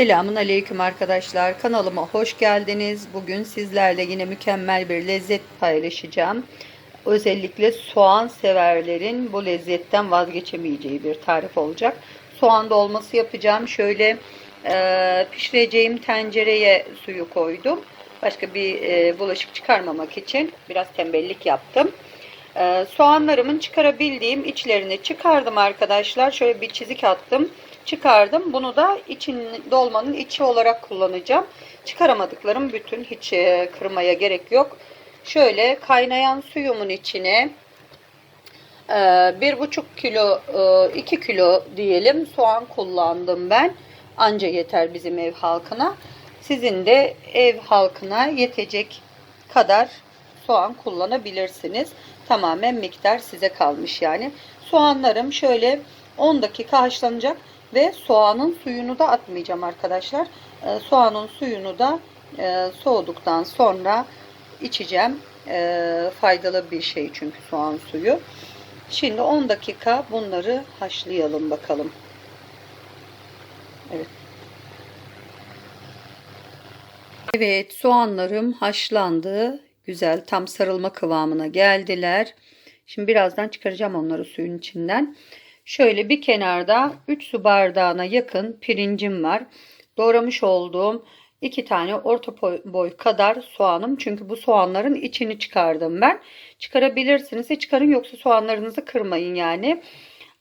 Selamun Aleyküm arkadaşlar. Kanalıma hoş geldiniz. Bugün sizlerle yine mükemmel bir lezzet paylaşacağım. Özellikle soğan severlerin bu lezzetten vazgeçemeyeceği bir tarif olacak. Soğan dolması yapacağım. Şöyle e, pişireceğim tencereye suyu koydum. Başka bir e, bulaşık çıkarmamak için biraz tembellik yaptım. E, soğanlarımın çıkarabildiğim içlerini çıkardım arkadaşlar. Şöyle bir çizik attım çıkardım. Bunu da için dolmanın içi olarak kullanacağım. Çıkaramadıklarım bütün hiç e, kırmaya gerek yok. Şöyle kaynayan suyumun içine e, bir buçuk kilo e, iki kilo diyelim soğan kullandım ben. Anca yeter bizim ev halkına. Sizin de ev halkına yetecek kadar soğan kullanabilirsiniz. Tamamen miktar size kalmış yani. Soğanlarım şöyle 10 dakika haşlanacak. Ve soğanın suyunu da atmayacağım arkadaşlar. E, soğanın suyunu da e, soğuduktan sonra içeceğim. E, faydalı bir şey çünkü soğan suyu. Şimdi 10 dakika bunları haşlayalım bakalım. Evet. Evet soğanlarım haşlandı. Güzel tam sarılma kıvamına geldiler. Şimdi birazdan çıkaracağım onları suyun içinden. Şöyle bir kenarda 3 su bardağına yakın pirincim var. Doğramış olduğum 2 tane orta boy kadar soğanım. Çünkü bu soğanların içini çıkardım ben. Çıkarabilirsiniz. Hiç çıkarın yoksa soğanlarınızı kırmayın yani.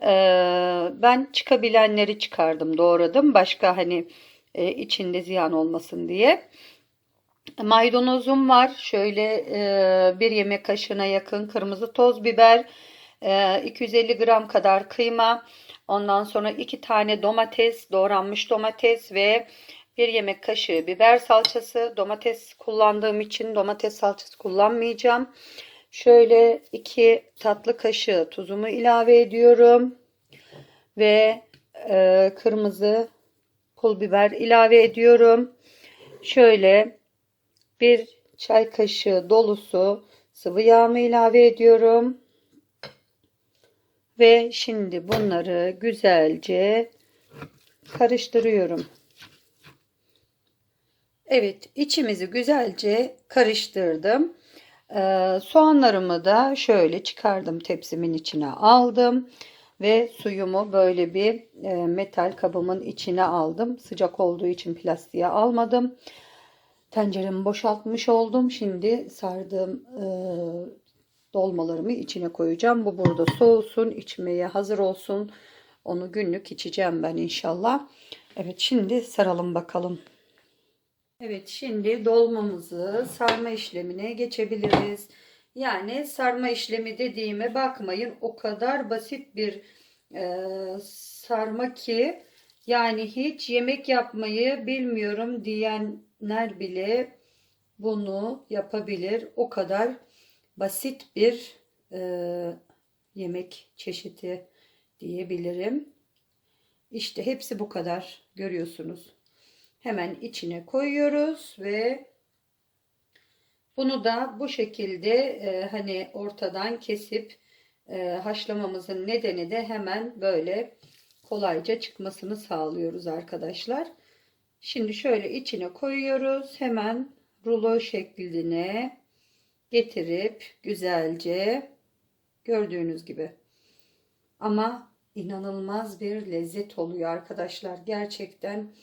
Ee, ben çıkabilenleri çıkardım doğradım. Başka hani e, içinde ziyan olmasın diye. Maydanozum var. Şöyle e, bir yemek kaşığına yakın kırmızı toz biber. 250 ee, gram kadar kıyma, ondan sonra 2 tane domates, doğranmış domates ve 1 yemek kaşığı biber salçası. Domates kullandığım için domates salçası kullanmayacağım. Şöyle 2 tatlı kaşığı tuzumu ilave ediyorum. Ve e, kırmızı pul biber ilave ediyorum. Şöyle bir çay kaşığı dolusu sıvı yağımı ilave ediyorum. Ve şimdi bunları güzelce karıştırıyorum. Evet içimizi güzelce karıştırdım. Ee, soğanlarımı da şöyle çıkardım tepsimin içine aldım. Ve suyumu böyle bir e, metal kabımın içine aldım. Sıcak olduğu için plastiğe almadım. Tenceremi boşaltmış oldum. Şimdi sardığım e, dolmalarımı içine koyacağım. Bu burada soğusun, içmeye hazır olsun. Onu günlük içeceğim ben inşallah. Evet şimdi saralım bakalım. Evet şimdi dolmamızı sarma işlemine geçebiliriz. Yani sarma işlemi dediğime bakmayın. O kadar basit bir e, sarma ki yani hiç yemek yapmayı bilmiyorum diyenler bile bunu yapabilir. O kadar basit bir e, yemek çeşidi diyebilirim. İşte hepsi bu kadar görüyorsunuz. Hemen içine koyuyoruz ve bunu da bu şekilde e, hani ortadan kesip e, haşlamamızın nedeni de hemen böyle kolayca çıkmasını sağlıyoruz arkadaşlar. Şimdi şöyle içine koyuyoruz. Hemen rulo şekline getirip güzelce gördüğünüz gibi ama inanılmaz bir lezzet oluyor arkadaşlar. Gerçekten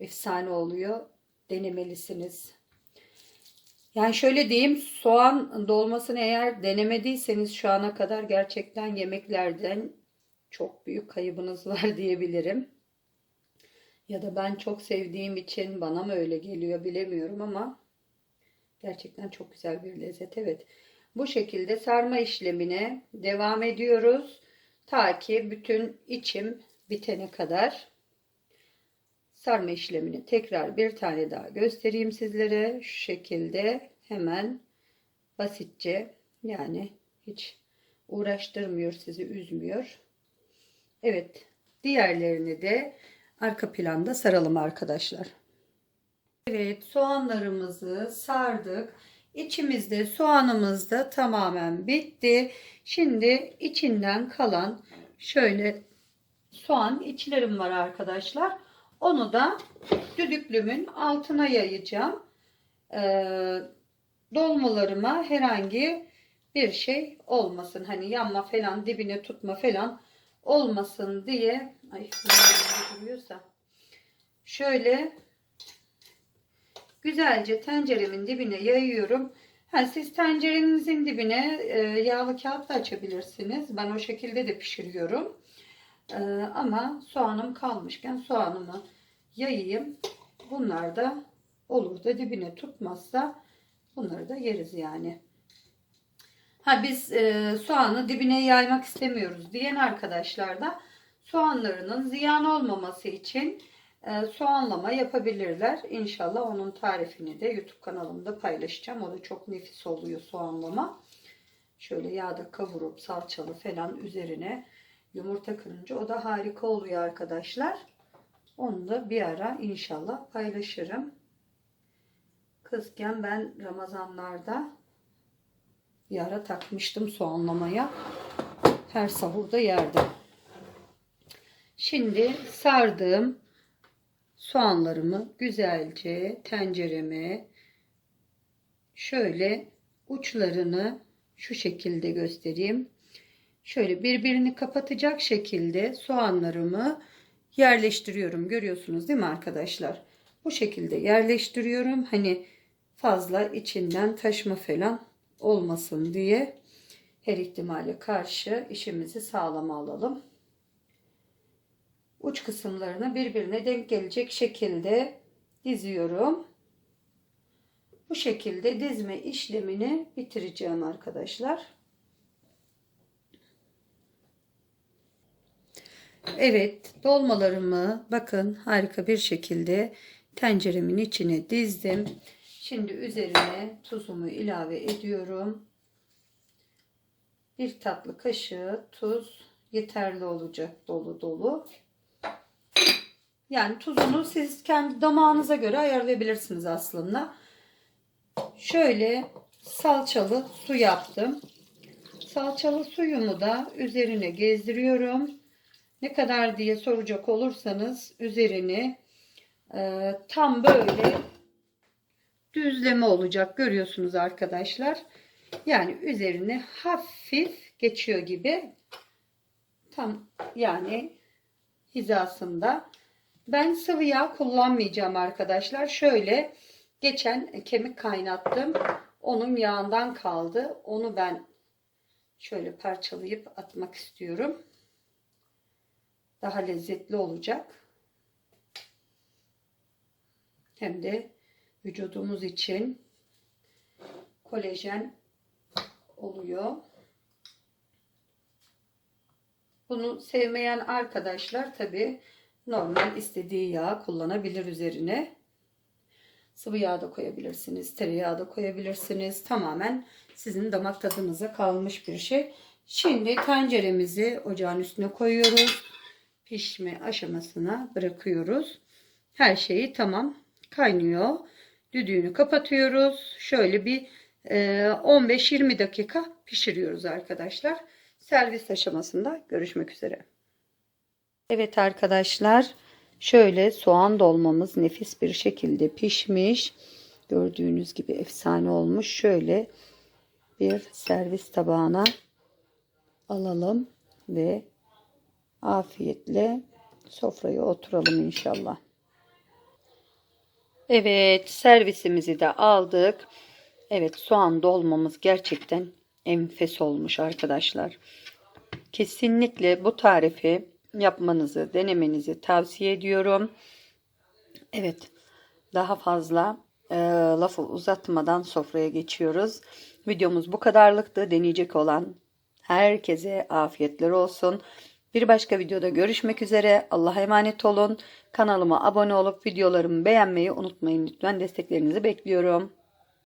efsane oluyor. Denemelisiniz. Yani şöyle diyeyim soğan dolmasını eğer denemediyseniz şu ana kadar gerçekten yemeklerden çok büyük kaybınız var diyebilirim. Ya da ben çok sevdiğim için bana mı öyle geliyor bilemiyorum ama Gerçekten çok güzel bir lezzet. Evet. Bu şekilde sarma işlemine devam ediyoruz. Ta ki bütün içim bitene kadar sarma işlemini tekrar bir tane daha göstereyim sizlere. Şu şekilde hemen basitçe yani hiç uğraştırmıyor sizi üzmüyor. Evet diğerlerini de arka planda saralım arkadaşlar. Evet soğanlarımızı sardık. İçimizde soğanımız da tamamen bitti. Şimdi içinden kalan şöyle soğan içlerim var arkadaşlar. Onu da düdüklümün altına yayacağım. Ee, dolmalarıma herhangi bir şey olmasın. Hani yanma falan dibine tutma falan olmasın diye. Ay duruyorsa. Şöyle güzelce tenceremin dibine yayıyorum. Ha, siz tencerenizin dibine e, yağlı kağıt da açabilirsiniz. Ben o şekilde de pişiriyorum. E, ama soğanım kalmışken soğanımı yayayım. Bunlar da olur da dibine tutmazsa bunları da yeriz yani. Ha biz e, soğanı dibine yaymak istemiyoruz diyen arkadaşlar da soğanlarının ziyan olmaması için e, soğanlama yapabilirler. İnşallah onun tarifini de YouTube kanalımda paylaşacağım. O da çok nefis oluyor soğanlama. Şöyle yağda kavurup salçalı falan üzerine yumurta kırınca o da harika oluyor arkadaşlar. Onu da bir ara inşallah paylaşırım. Kızken ben Ramazanlarda bir ara takmıştım soğanlamaya. Her sahurda yerdim. Şimdi sardığım soğanlarımı güzelce tencereme şöyle uçlarını şu şekilde göstereyim. Şöyle birbirini kapatacak şekilde soğanlarımı yerleştiriyorum. Görüyorsunuz değil mi arkadaşlar? Bu şekilde yerleştiriyorum. Hani fazla içinden taşma falan olmasın diye her ihtimale karşı işimizi sağlama alalım. Uç kısımlarını birbirine denk gelecek şekilde diziyorum. Bu şekilde dizme işlemini bitireceğim arkadaşlar. Evet dolmalarımı bakın harika bir şekilde tenceremin içine dizdim. Şimdi üzerine tuzumu ilave ediyorum. Bir tatlı kaşığı tuz yeterli olacak dolu dolu. Yani tuzunu siz kendi damağınıza göre ayarlayabilirsiniz aslında. Şöyle salçalı su yaptım. Salçalı suyumu da üzerine gezdiriyorum. Ne kadar diye soracak olursanız üzerini e, tam böyle düzleme olacak görüyorsunuz arkadaşlar. Yani üzerine hafif geçiyor gibi tam yani hizasında. Ben sıvı yağ kullanmayacağım arkadaşlar. Şöyle geçen kemik kaynattım. Onun yağından kaldı. Onu ben şöyle parçalayıp atmak istiyorum. Daha lezzetli olacak. Hem de vücudumuz için kolajen oluyor. Bunu sevmeyen arkadaşlar tabi normal istediği yağ kullanabilir üzerine. Sıvı yağ da koyabilirsiniz, tereyağı da koyabilirsiniz. Tamamen sizin damak tadınıza kalmış bir şey. Şimdi tenceremizi ocağın üstüne koyuyoruz. Pişme aşamasına bırakıyoruz. Her şeyi tamam kaynıyor. Düdüğünü kapatıyoruz. Şöyle bir 15-20 e, dakika pişiriyoruz arkadaşlar. Servis aşamasında görüşmek üzere. Evet arkadaşlar şöyle soğan dolmamız nefis bir şekilde pişmiş. Gördüğünüz gibi efsane olmuş. Şöyle bir servis tabağına alalım ve afiyetle sofraya oturalım inşallah. Evet servisimizi de aldık. Evet soğan dolmamız gerçekten enfes olmuş arkadaşlar. Kesinlikle bu tarifi yapmanızı, denemenizi tavsiye ediyorum. Evet daha fazla e, lafı uzatmadan sofraya geçiyoruz. Videomuz bu kadarlıktı. Deneyecek olan herkese afiyetler olsun. Bir başka videoda görüşmek üzere. Allah'a emanet olun. Kanalıma abone olup videolarımı beğenmeyi unutmayın lütfen. Desteklerinizi bekliyorum.